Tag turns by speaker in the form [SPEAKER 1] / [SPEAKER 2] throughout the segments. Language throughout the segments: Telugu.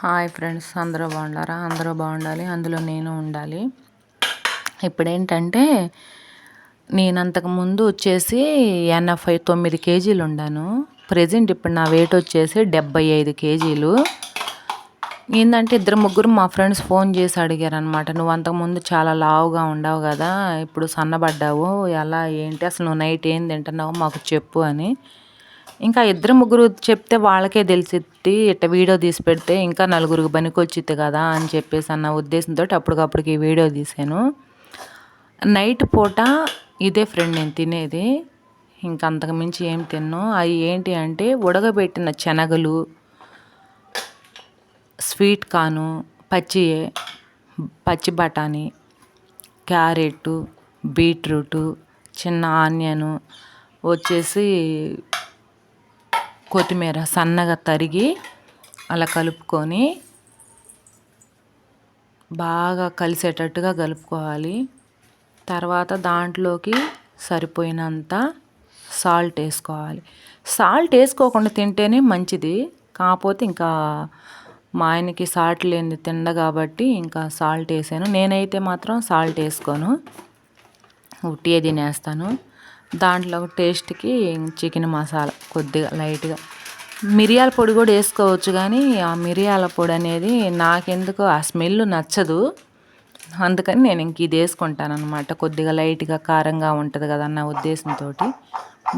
[SPEAKER 1] హాయ్ ఫ్రెండ్స్ అందరూ బాగుండారా అందరూ బాగుండాలి అందులో నేను ఉండాలి. ఇప్పుడేంటంటే నేను అంతకుముందు వచ్చేసి ఎనభై తొమ్మిది కేజీలు ఉండాను. ప్రజెంట్ ఇప్పుడు నా వెయిట్ వచ్చేసి డెబ్బై ఐదు కేజీలు. ఏంటంటే ఇద్దరు ముగ్గురు మా ఫ్రెండ్స్ ఫోన్ చేసి అడిగారు అనమాట నువ్వు అంతకుముందు చాలా లావుగా ఉండవు కదా ఇప్పుడు సన్నబడ్డావు ఎలా ఏంటి అసలు నువ్వు నైట్ ఏం తింటున్నావు మాకు చెప్పు అని. ఇంకా ఇద్దరు ముగ్గురు చెప్తే వాళ్ళకే తెలిసిద్ది ఇట్ట వీడియో తీసి పెడితే ఇంకా నలుగురికి పనికొచ్చిద్ది కదా అని చెప్పేసి అన్న ఉద్దేశంతో అప్పటికప్పటికి ఈ వీడియో తీశాను. నైట్ పూట ఇదే ఫ్రెండ్ నేను తినేది. ఇంకా అంతకుమించి ఏం తిన్ను. అవి ఏంటి అంటే ఉడకబెట్టిన శనగలు స్వీట్ కార్ను పచ్చి పచ్చి బఠానీ క్యారెట్ బీట్రూటు చిన్న ఆనియను వచ్చేసి కొత్తిమీర సన్నగా తరిగి అలా కలుపుకొని బాగా కలిసేటట్టుగా కలుపుకోవాలి. తర్వాత దాంట్లోకి సరిపోయినంత సాల్ట్ వేసుకోవాలి. సాల్ట్ వేసుకోకుండా తింటేనే మంచిది. కాకపోతే ఇంకా మా ఆయనకి సాల్ట్ లేనిది తిండ కాబట్టి ఇంకా సాల్ట్ వేసాను. నేనైతే మాత్రం సాల్ట్ వేసుకోను. ఉట్టియే తినేస్తాను. దాంట్లో టేస్ట్కి చికెన్ మసాలా కొద్దిగా లైట్గా. మిరియాల పొడి కూడా వేసుకోవచ్చు కానీ ఆ మిరియాల పొడి అనేది నాకెందుకు ఆ స్మెల్ నచ్చదు. అందుకని నేను ఇంక ఇది వేసుకుంటాను అనమాట కొద్దిగా లైట్గా కారంగా ఉంటుంది కదా అన్న ఉద్దేశంతో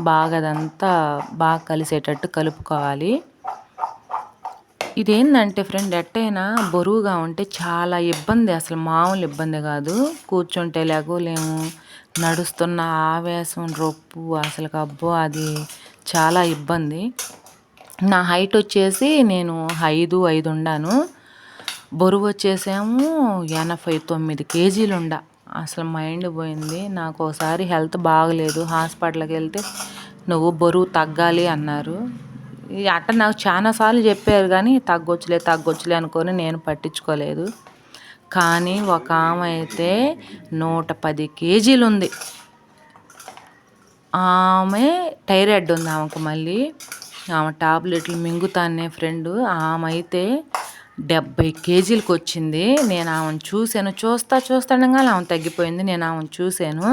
[SPEAKER 1] బాగా అదంతా బాగా కలిసేటట్టు కలుపుకోవాలి. ఇదేంటంటే ఫ్రెండ్ ఎట్టయినా బరువుగా ఉంటే చాలా ఇబ్బంది అసలు మామూలు ఇబ్బంది కాదు. కూర్చుంటే లేకపోలేము నడుస్తున్న ఆవేశం రొప్పు అసలు అబ్బో అది చాలా ఇబ్బంది. నా హైట్ వచ్చేసి నేను ఐదు ఐదు ఉండాను. బరువు వచ్చేసేమో ఎనభై తొమ్మిది కేజీలు ఉండ. అసలు మైండ్ పోయింది. నాకు ఒకసారి హెల్త్ బాగలేదు. హాస్పిటల్కి వెళ్తే నువ్వు బరువు తగ్గాలి అన్నారు. అట్ట నాకు చాలాసార్లు చెప్పారు కానీ తగ్గొచ్చులే తగ్గొచ్చులే అనుకొని నేను పట్టించుకోలేదు. కానీ ఒక ఆమె అయితే నూట పది కేజీలు ఉంది ఆమె టైరాయిడ్ ఉంది ఆమెకు మళ్ళీ. ఆమె టాబ్లెట్లు మింగుతానే ఫ్రెండ్ ఆమె అయితే డెబ్బై కేజీలకు వచ్చింది నేను ఆమెను చూశాను చూస్తా చూస్తుండగా ఆమె తగ్గిపోయింది. నేను ఆమెను చూశాను.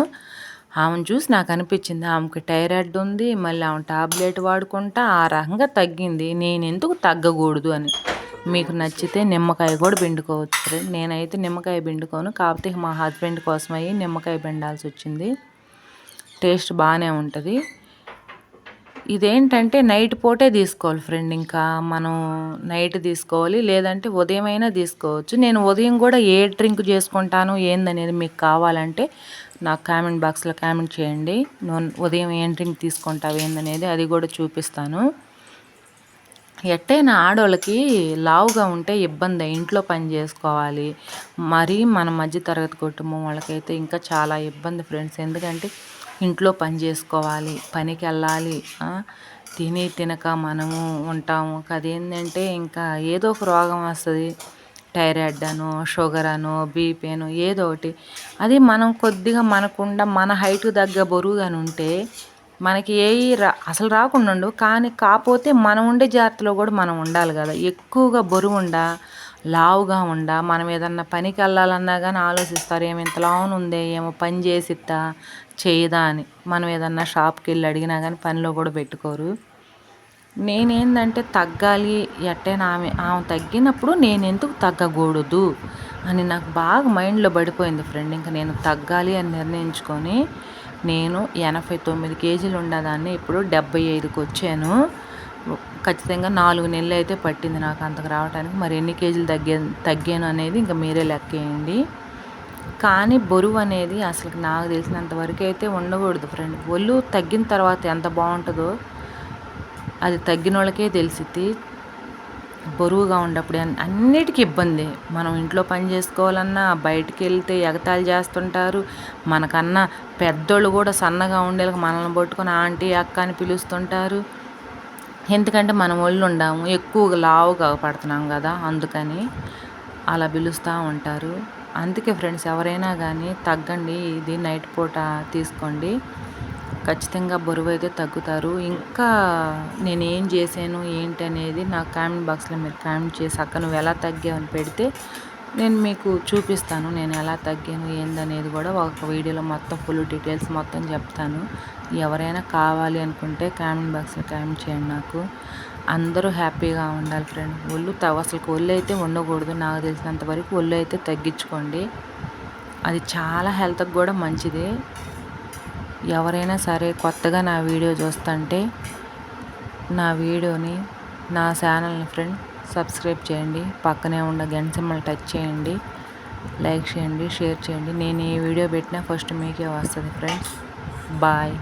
[SPEAKER 1] ఆమెను చూసి నాకు అనిపించింది ఆమెకి టైరాయిడ్ ఉంది మళ్ళీ ఆమె టాబ్లెట్ వాడుకుంటా ఆ రకంగా తగ్గింది. నేను ఎందుకు తగ్గకూడదు అని. మీకు నచ్చితే నిమ్మకాయ కూడా పిండుకోవచ్చు నేనైతే నిమ్మకాయ పిండుకోను. కాకపోతే మా హస్బెండ్ కోసం అయ్యి నిమ్మకాయ పిండాల్సి వచ్చింది. టేస్ట్ బాగానే ఉంటుంది. ఇదేంటంటే నైట్ పూటే తీసుకోవాలి ఫ్రెండ్. ఇంకా మనం నైట్ తీసుకోవాలి లేదంటే ఉదయం అయినా తీసుకోవచ్చు. నేను ఉదయం కూడా ఏ డ్రింక్ చేసుకుంటాను ఏందనేది మీకు కావాలంటే నాకు కామెంట్ బాక్స్లో కామెంట్ చేయండి. ఉదయం ఏం డ్రింక్ తీసుకుంటావు ఏందనేది అది కూడా చూపిస్తాను. ఎట్టైనా ఆడవాళ్ళకి లావుగా ఉంటే ఇబ్బంది. ఇంట్లో పని చేసుకోవాలి. మరీ మన మధ్య తరగతి కుటుంబం వాళ్ళకైతే ఇంకా చాలా ఇబ్బంది ఫ్రెండ్స్. ఎందుకంటే ఇంట్లో పని చేసుకోవాలి పనికి వెళ్ళాలి తిని తినక మనము ఉంటాము. అదేంటంటే ఇంకా ఏదో ఒక రోగం వస్తుంది. థైరాయిడ్ అనో షుగర్ అనో బీపీ అను ఏదో ఒకటి. అది మనం కొద్దిగా మనకుండా మన హైట్కు తగ్గ బరువుగాని ఉంటే మనకి ఏ రా అసలు రాకుండా కానీ కాకపోతే మనం ఉండే జాగ్రత్తలో కూడా మనం ఉండాలి కదా. ఎక్కువగా బరువు ఉండ లావుగా ఉండ మనం ఏదన్నా పనికి వెళ్ళాలన్నా కానీ ఆలోచిస్తారు ఏమి ఇంత ఉందే ఏమో పని చేసిద్దా చేయదా అని. మనం ఏదన్నా షాప్కి వెళ్ళి అడిగినా కానీ పనిలో కూడా పెట్టుకోరు. నేనేందంటే తగ్గాలి ఎట్టైనా ఆమె ఆమె తగ్గినప్పుడు నేను ఎందుకు తగ్గకూడదు అని నాకు బాగా మైండ్లో పడిపోయింది ఫ్రెండ్. ఇంకా నేను తగ్గాలి అని నిర్ణయించుకొని నేను ఎనభై తొమ్మిది కేజీలు ఉండదాన్ని. ఇప్పుడు డెబ్బై ఐదుకి వచ్చాను. ఖచ్చితంగా నాలుగు నెలలు అయితే పట్టింది నాకు అంతకు రావడానికి మరి ఎన్ని కేజీలు తగ్గే తగ్గాను అనేది ఇంకా మీరే లెక్కేయండి. కానీ బరువు అనేది అసలు నాకు తెలిసినంత వరకు అయితే ఉండకూడదు ఫ్రెండ్. ఒళ్ళు తగ్గిన తర్వాత ఎంత బాగుంటుందో అది తగ్గిన వాళ్ళకే తెలిసిద్ది. బరువుగా ఉన్నప్పుడు అన్నిటికీ ఇబ్బంది. మనం ఇంట్లో పని చేసుకోవాలన్నా బయటికి వెళ్తే ఎగతాళి చేస్తుంటారు. మనకన్నా పెద్దోళ్ళు కూడా సన్నగా ఉండేలకు మనల్ని పట్టుకొని ఆంటీ అక్క అని పిలుస్తుంటారు. ఎందుకంటే మనం ఒళ్ళు ఉండాము. ఎక్కువగా లావుగా పడుతున్నాం కదా అందుకని అలా పిలుస్తూ ఉంటారు. అందుకే ఫ్రెండ్స్ ఎవరైనా కానీ తగ్గండి ఇది నైట్ పూట తీసుకోండి. ఖచ్చితంగా బరువు అయితే తగ్గుతారు. ఇంకా నేను ఏం చేశాను ఏంటి అనేది నా కామెంట్ బాక్స్లో మీరు కామెంట్ చేసి అక్క నువ్వు ఎలా తగ్గావని పెడితే నేను మీకు చూపిస్తాను నేను ఎలా తగ్గాను ఏందనేది కూడా ఒక వీడియోలో మొత్తం ఫుల్ డీటెయిల్స్ మొత్తం చెప్తాను. ఎవరైనా కావాలి అనుకుంటే కామెంట్ బాక్స్లో కామెంట్ చేయండి నాకు. అందరూ హ్యాపీగా ఉండాలి ఫ్రెండ్. ఒళ్ళు తవ అసలు ఒళ్ళు అయితే ఉండకూడదు నాకు తెలిసినంత వరకు ఒళ్ళు అయితే తగ్గించుకోండి. అది చాలా హెల్త్కి కూడా మంచిది. ఎవరైనా సరే కొత్తగా నా వీడియో చూస్తుంటే నా వీడియోని నా ఛానల్ని ఫ్రెండ్ సబ్స్క్రైబ్ చేయండి. పక్కనే ఉన్న గంట సింబల్ టచ్ చేయండి. లైక్ చేయండి షేర్ చేయండి. నేను ఏ వీడియో పెట్టినా ఫస్ట్ మీకే వస్తుంది ఫ్రెండ్స్. బాయ్.